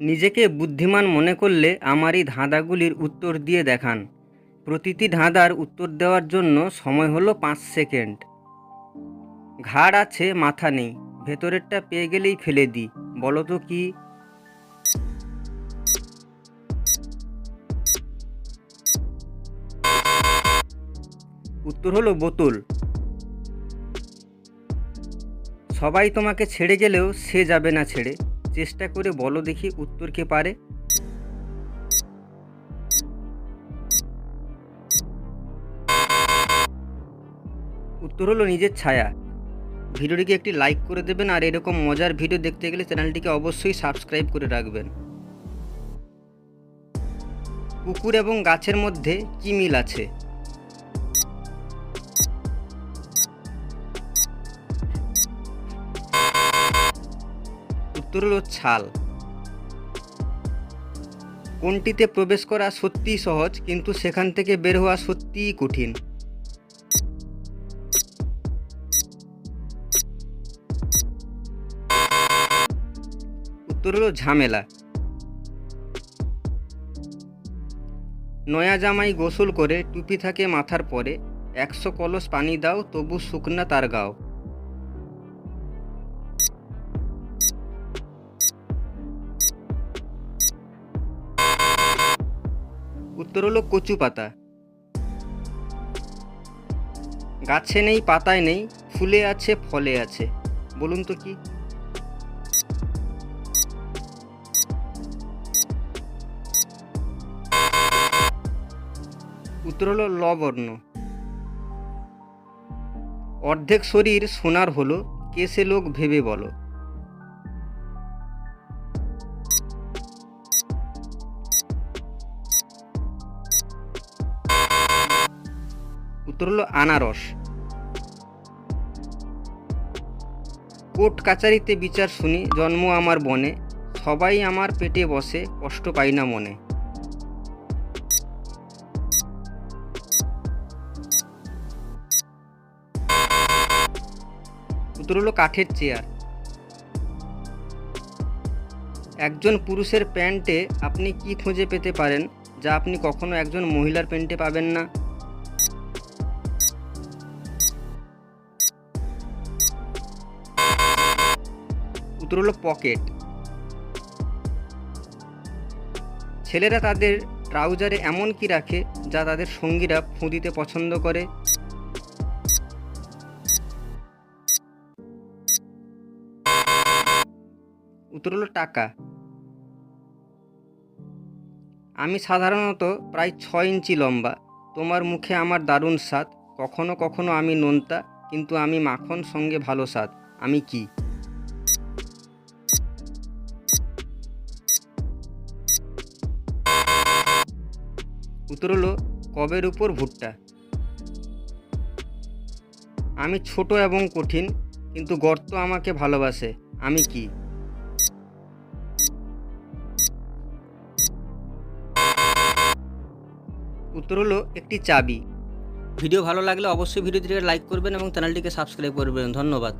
নিজেকে বুদ্ধিমান মনে করলে আমার এই ধাঁধাগুলির উত্তর দিয়ে দেখান। প্রতিটি ধাঁধার উত্তর দেওয়ার জন্য সময় হলো পাঁচ সেকেন্ড। ঘাড় আছে, মাথা নেই। ভেতরেরটা পেয়ে গেলেই ফেলে দিই। বলো তো কি? উত্তর হলো বোতল। সবাই তোমাকে ছেড়ে গেলেও সে যাবে না ছেড়ে। চেষ্টা করে বলো দেখি উত্তর কে পারে। উত্তর হলো নিজের ছায়া। ভিডিওটিকে একটি লাইক করে দেবেন আর এরকম মজার ভিডিও দেখতে গেলে চ্যানেলটিকে অবশ্যই সাবস্ক্রাইব করে রাখবেন। কুকুর এবং গাছের মধ্যে কি মিল আছে? উত্তর হলো ছাল। কোনটিতে প্রবেশ করা সত্যিই সহজ, কিন্তু সেখান থেকে বের হওয়া সত্যিই কঠিন? উত্তর হলো ঝামেলা। নয়া জামাই গোসল করে, টুপি থাকে মাথার পরে, একশো কলস পানি দাও, তবু শুকনা তার গাও। উত্তর হলো কচু পাতা। গাছে নেই, পাতায় নেই, ফুলে আছে, ফলে আছে। বলুন তো কি? উত্তর হলো লবর্ণ। অর্ধেক শরীর সোনার হলো কে সে লোক ভেবে বলো। উত্তর হলো আনারস। কোর্ট কাচারিতে বিচার শুনি, জন্ম আমার বনে, সবাই আমার পেটে বসে, কষ্ট পাই না মনে। উত্তর হলো কাঠের চেয়ার। একজন পুরুষের প্যান্টে আপনি কি খুঁজে পেতে পারেন, যা আপনি কখনো একজন মহিলার প্যান্টে পাবেন না? উত্তর হলো পকেট। ছেলেরা তাদের ট্রাউজারে এমন কি রাখে যা তাদের সঙ্গীরা ফুঁ দিতে পছন্দ করে? উত্তর হলো টাকা। আমি সাধারণত প্রায় ছয় ইঞ্চি লম্বা। তোমার মুখে আমার দারুণ স্বাদ। কখনো কখনো আমি নোনতা, কিন্তু আমি মাখন সঙ্গে ভালো স্বাদ। আমি কি? উত্তর হলো, কবের উপর ভুট্টা? আমি ছোট এবং কঠিন, কিন্তু গর্ত আমাকে ভালোবাসে। আমি কি? উত্তর হলো, একটি চাবি। ভিডিও ভালো লাগলে অবশ্যই ভিডিওটিকে লাইক করবেন এবং চ্যানেলটিকে সাবস্ক্রাইব করবেন। ধন্যবাদ।